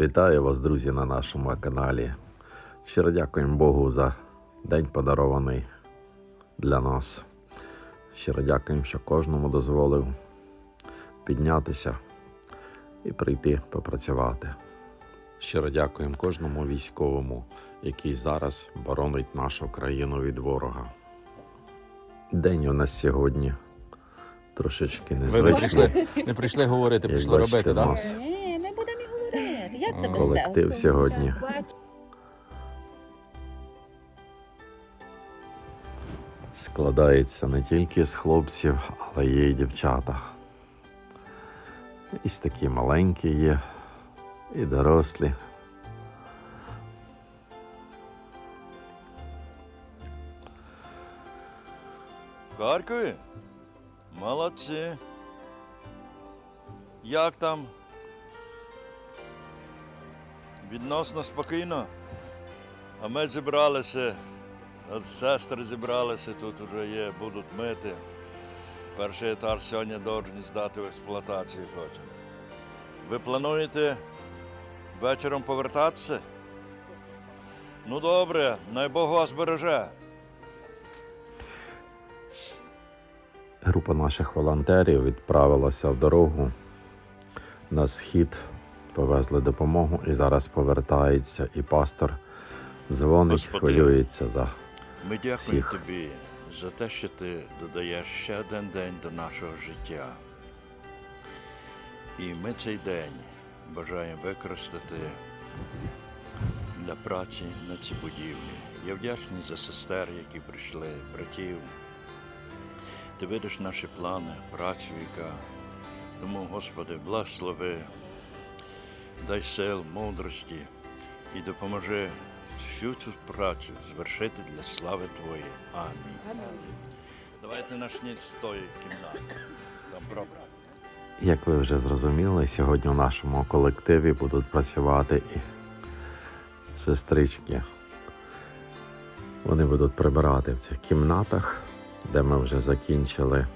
Вітаю вас, друзі, на нашому каналі. Щиро дякуємо Богу за день подарований для нас. Щиро дякуємо, що кожному дозволив піднятися і прийти попрацювати. Щиро дякуємо кожному військовому, який зараз боронить нашу країну від ворога. День у нас сьогодні трошечки Ви не прийшли, не прийшли говорити, Як прийшли бачите, робити, так? нас Як це без колектив цього? сьогодні. складається не тільки з хлопців, але є і дівчата. І такі маленькі є, і дорослі. Харкові? Молодці. Як там? Відносно спокійно. А ми зібралися, сестри зібралися, тут вже є, будуть мити. Перший етаж сьогодні повинні здати в експлуатацію хочемо. Ви плануєте вечором повертатися? Ну добре, най Бог вас береже. Група наших волонтерів відправилася в дорогу на схід, повезли допомогу і зараз повертається. І пастор дзвонить, Господи. хвилюється за Ми дякуємо всіх. тобі за те, що ти додаєш ще один день до нашого життя. І ми цей день бажаємо використати для праці на цій будівлі. Я вдячний за сестер, які прийшли, братів. Ти видиш наші плани, працю, яка. Тому, Господи, благослови, дай сил, мудрості і допоможи всю цю працю звершити для слави Твоєї. Амінь. Давайте начніть з тої кімнати. Там добре. Як ви вже зрозуміли, сьогодні в нашому колективі будуть працювати і сестрички. Вони будуть прибирати в цих кімнатах, де ми вже закінчили.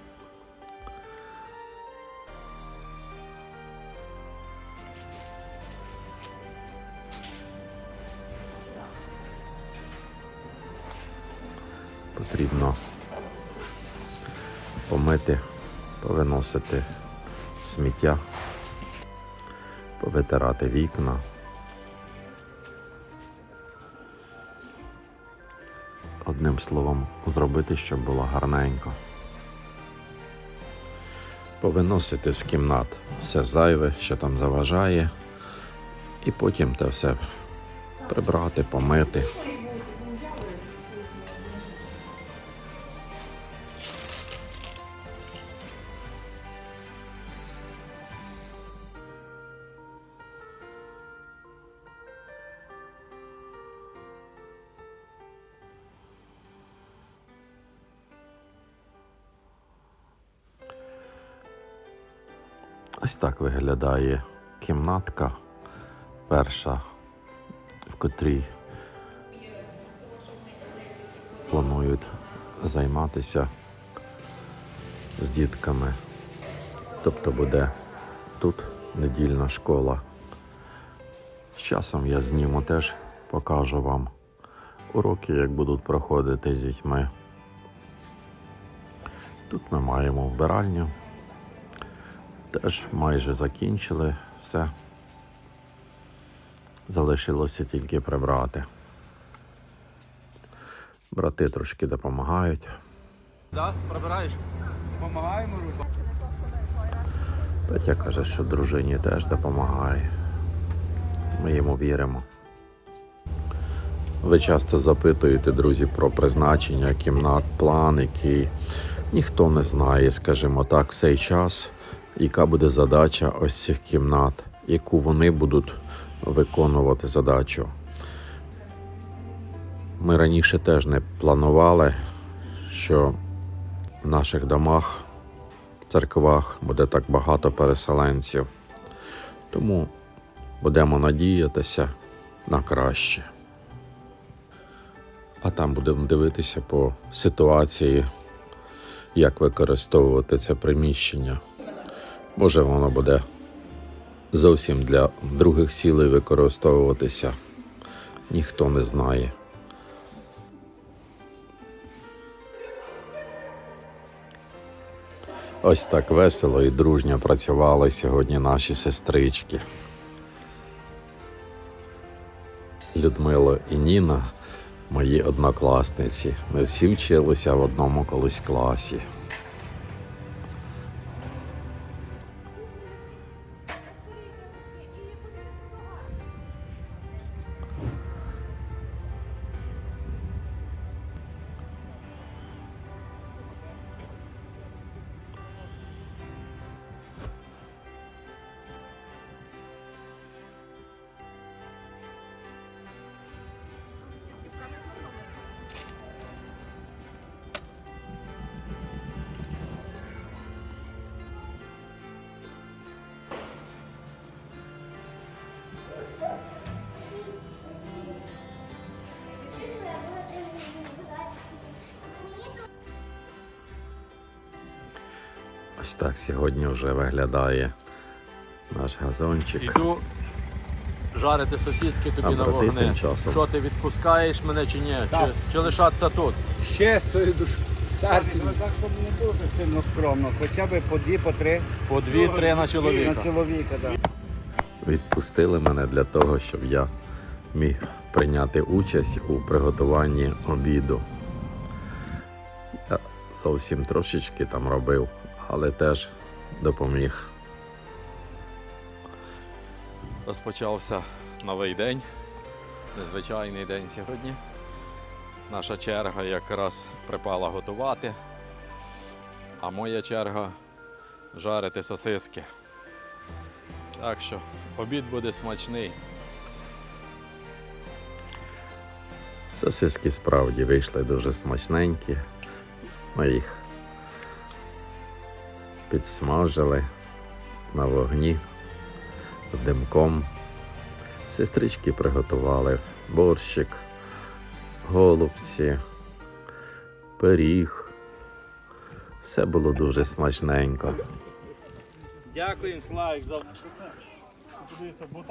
Повиносити сміття, повитирати вікна. Одним словом, зробити, щоб було гарненько. Повиносити з кімнат все зайве, що там заважає, і потім те все прибрати, помити. Ось так виглядає кімнатка перша, в котрій планують займатися з дітками. Тобто буде тут недільна школа. З часом я зніму теж покажу вам уроки, як будуть проходити з дітьми. Тут ми маємо вбиральню. Теж майже закінчили все. Залишилося тільки прибрати. Брати трошки допомагають. Так? Прибираєш? Помагаємо, Руслан. Петя каже, що дружині теж допомагає. Ми йому віримо. Ви часто запитуєте, друзі, про призначення кімнат, план, який ніхто не знає, скажімо так, в цей час, яка буде задача ось цих кімнат, яку вони будуть виконувати задачу. Ми раніше теж не планували, що в наших домах церквах буде так багато переселенців. Тому будемо надіятися на краще. А там будемо дивитися по ситуації, як використовувати це приміщення. Може, воно буде зовсім для других цілей використовуватися ніхто не знає. Ось так весело і дружньо працювали сьогодні наші сестрички. Людмила і Ніна, мої однокласниці. Ми всі вчилися в одному колись класі. Ось так сьогодні вже виглядає наш газончик. Іду жарити сосиски тобі А на вогни. часом? Що ти відпускаєш мене чи ні? Чи, чи лишатися тут? Ще стою душ. Так, щоб не дуже сильно скромно, хоча б по дві, по три По дві-три на на чоловіка. чоловіка. Да. Відпустили мене для того, щоб я міг прийняти участь у приготуванні обіду. Я зовсім трошечки там робив, але теж допоміг. Розпочався новий день, незвичайний день сьогодні. Наша черга якраз припала готувати, а моя черга жарити сосиски. Так що обід буде смачний. Сосиски справді вийшли дуже смачненькі. Ми їх підсмажили на вогні димком. Сестрички приготували борщик, голубці, пиріг. Все було дуже смачненько. Дякуємо, Славік, за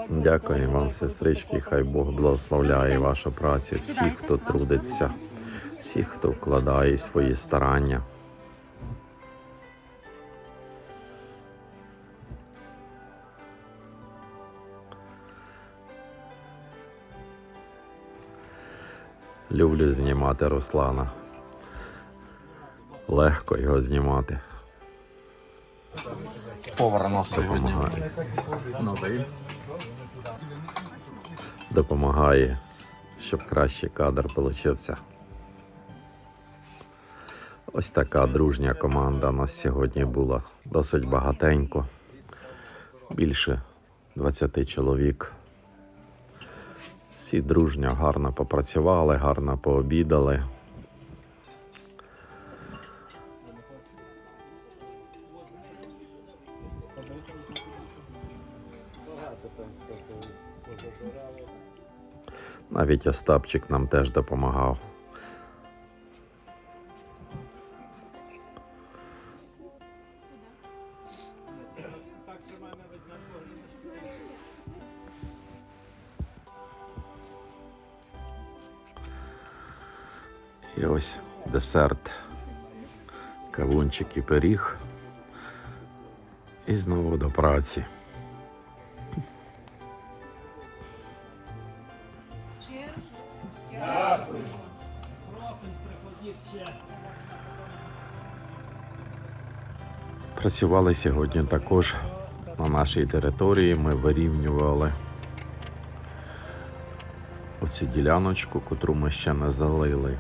Дякую вам, сестрички. Хай Бог благословляє вашу працю, всіх, хто трудиться, всіх, хто вкладає свої старання. Люблю знімати Руслана. Легко його знімати. Повар у нас сьогодні Допомагає. новий. допомагає, щоб кращий кадр получився. Ось така дружня команда у нас сьогодні була досить багатенько. Більше 20 чоловік. Всі дружньо гарно попрацювали, гарно пообідали. Навіть Остапчик нам теж допомагав. І ось десерт, кавунчик і пиріг. І знову до праці. Працювали сьогодні також на нашій території. Ми вирівнювали оцю діляночку, котру ми ще не залили.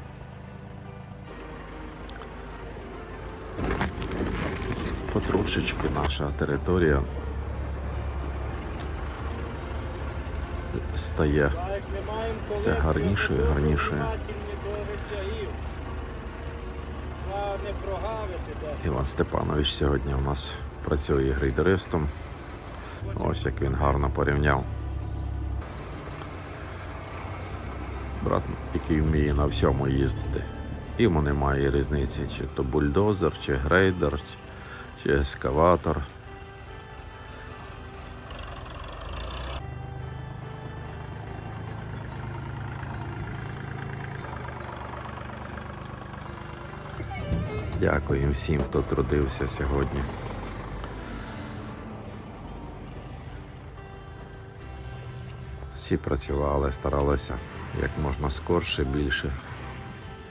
Потрошечки наша територія стає все гарніше і гарніше. Іван Степанович сьогодні у нас працює грейдеристом. Ось як він гарно порівняв. Брат, який вміє на всьому їздити. Йому немає різниці, чи то бульдозер, чи грейдер, чи ескаватор. Дякую всім, хто трудився сьогодні. Всі працювали, старалися як можна скорше, більше.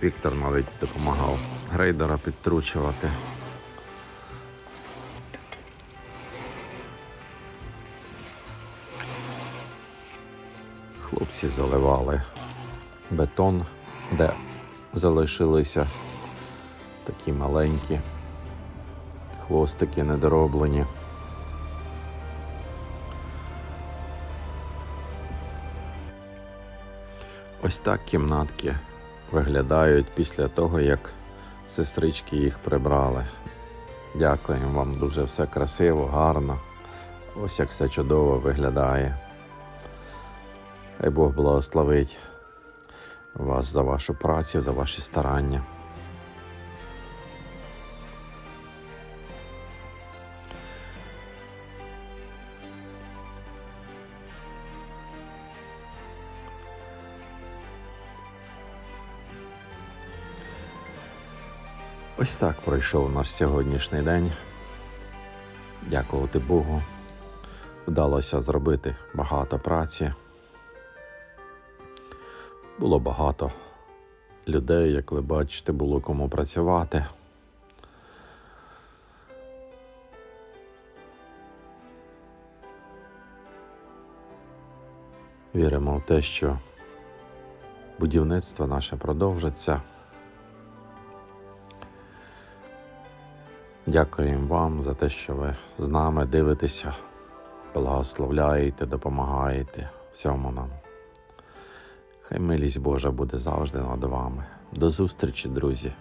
Віктор навіть допомагав грейдера підтручувати. Хлопці заливали бетон, де залишилися такі маленькі хвостики недороблені. Ось так кімнатки виглядають після того, як сестрички їх прибрали. Дякуємо вам дуже все красиво, гарно. Ось як все чудово виглядає. Хай Бог благословить вас за вашу працю, за ваші старання. Ось так пройшов наш сьогоднішній день. Дякувати Богу. Вдалося зробити багато праці. Було багато людей, як ви бачите, було кому працювати. Віримо в те, що будівництво наше продовжиться. Дякуємо вам за те, що ви з нами дивитеся, благословляєте, допомагаєте всьому нам. Хай милість Божа буде завжди над вами. До зустрічі, друзі!